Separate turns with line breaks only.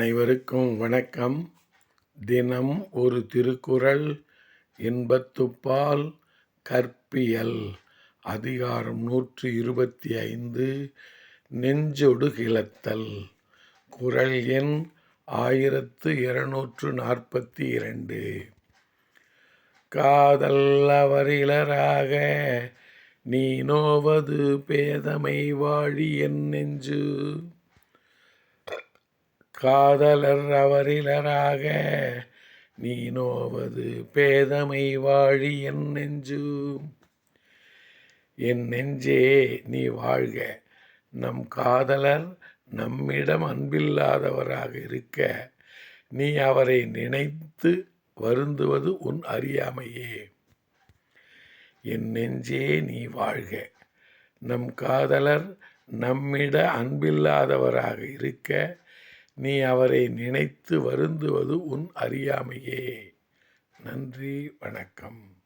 அனைவருக்கும் வணக்கம். தினம் ஒரு திருக்குறள் இன்பத்துப்பால் கற்பியல். அதிகாரம் நூற்று இருபத்தி ஐந்து. நெஞ்சொடு கிளத்தல். குறள் எண் ஆயிரத்து இருநூற்று நாற்பத்தி இரண்டு. காதல் அவரிலராக நீ நோவது பேதமை வாழி என் நெஞ்சு. காதலர் அவரிலராக நீ நோவது பேதமை வாழி என் நெஞ்சு. என் நெஞ்சே நீ வாழ்க. நம் காதலர் நம்மிடம் அன்பில்லாதவராக இருக்க. நீ அவரை நினைத்து வருந்துவது உன் அறியாமையே. என் நெஞ்சே நீ வாழ்க. நம் காதலர் நம்மிட அன்பில்லாதவராக இருக்க. நீ அவரை நினைத்து வருந்துவது உன் அறியாமையே. நன்றி வணக்கம்.